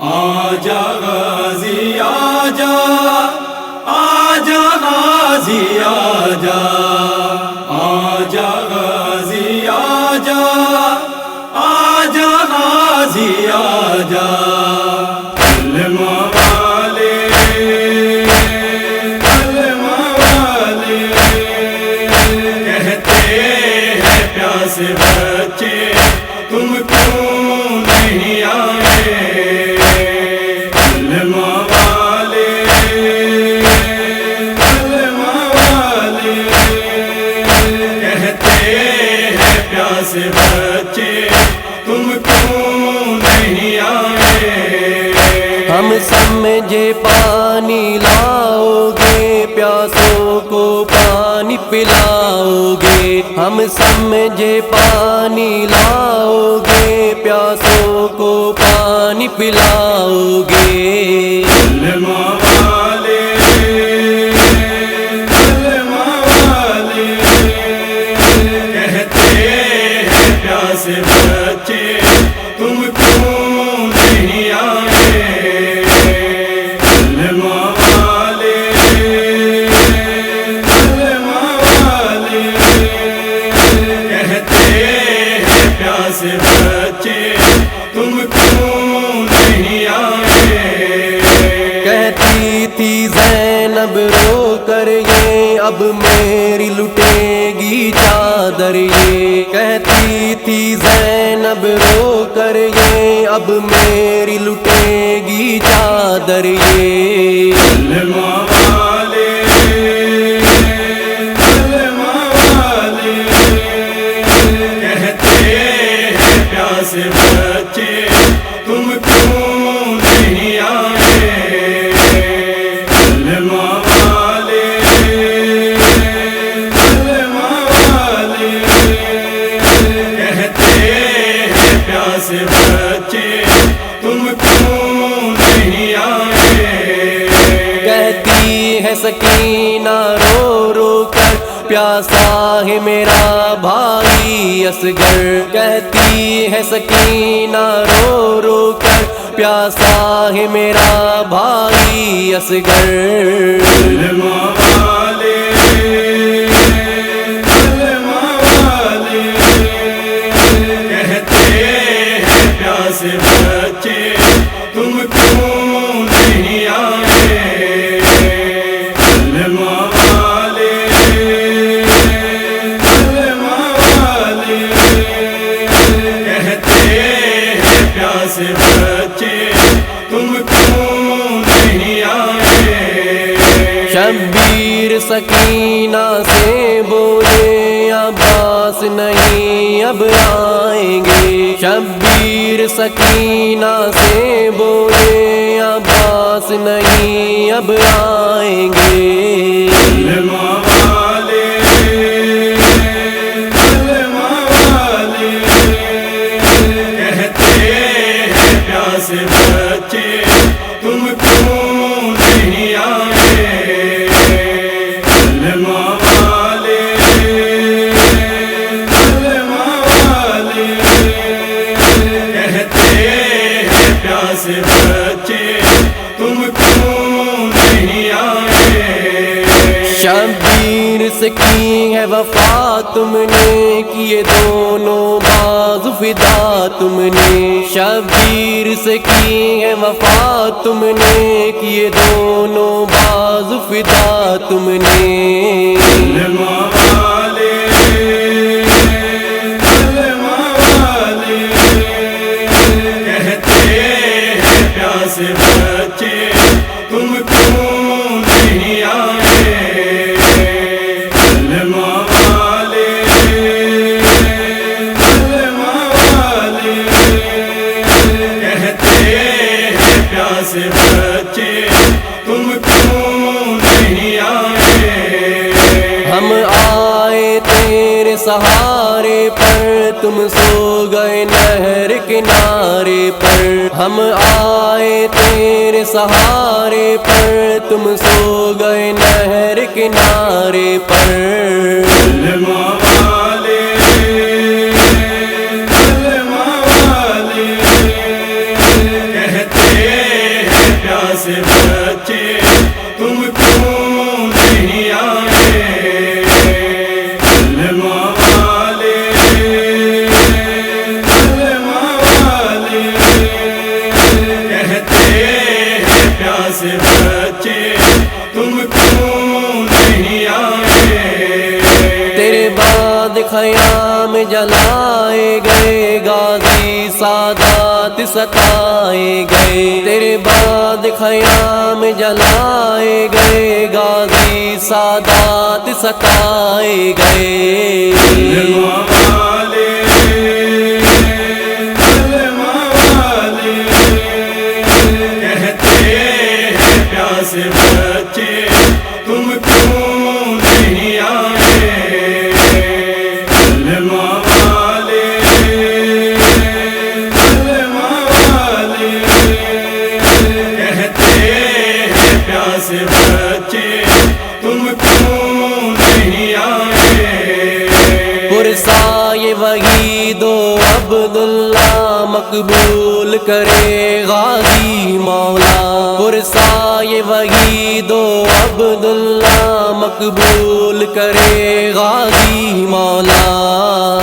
آجا غازی آجا آجا غازی آجا۔ آجا غازی آجا آجا غازی آجا۔ کلمہ بچے، تم کیوں نہیں آئے؟ ہم سمجھے پانی لاؤ گے پیاسوں کو پانی پلاؤ گے ہم سمجھے پانی لاؤ گے پیاسوں کو پانی پلاؤ گے بچے تم کیوں نہیں آئے؟ تھی زینب رو کر یہ، اب میری لٹے گی چادر یہ۔ کہتی تھی زینب رو کر یہ، اب میری لٹے گی چادر یہ۔ کہتے ہیں سکینہ رو رو کر، پیاسا ہے میرا بھائی، اصغر کہتی ہے سکینہ رو رو کر، پیاسا ہے میرا بھائی، اصغر۔ شبیر سکینہ سے بولے، عباس نہیں، اب آئیں گے۔ شبیر سکینہ سے بولے، عباس نہیں، اب آئیں گے۔ پیاسے بچے تم کیوں نہیں آئے؟ شبیر سے کی ہے وفا تم نے کیے دونوں باز فدا تم نے۔ شبیر سے کی ہے وفا تم نے کیے دونوں باز فدا تم نے۔ سہارے پر تم سو گئے نہر کنارے پر۔ ہم آئے تیرے سہارے پر، تم سو گئے نہر کنارے پر۔ خیام جلائے گئے، غازی سادات ستائے گئے۔ تیرے بعد خیام جلائے گئے، غازی سادات ستائے گئے۔ پیاسے بچے تم کیوں نہیں آئے؟ پرسائے وہی دو عبداللہ مقبول کرے غازی مولا۔ پرسائے وہی دو عبداللہ مقبول کرے غازی مولا۔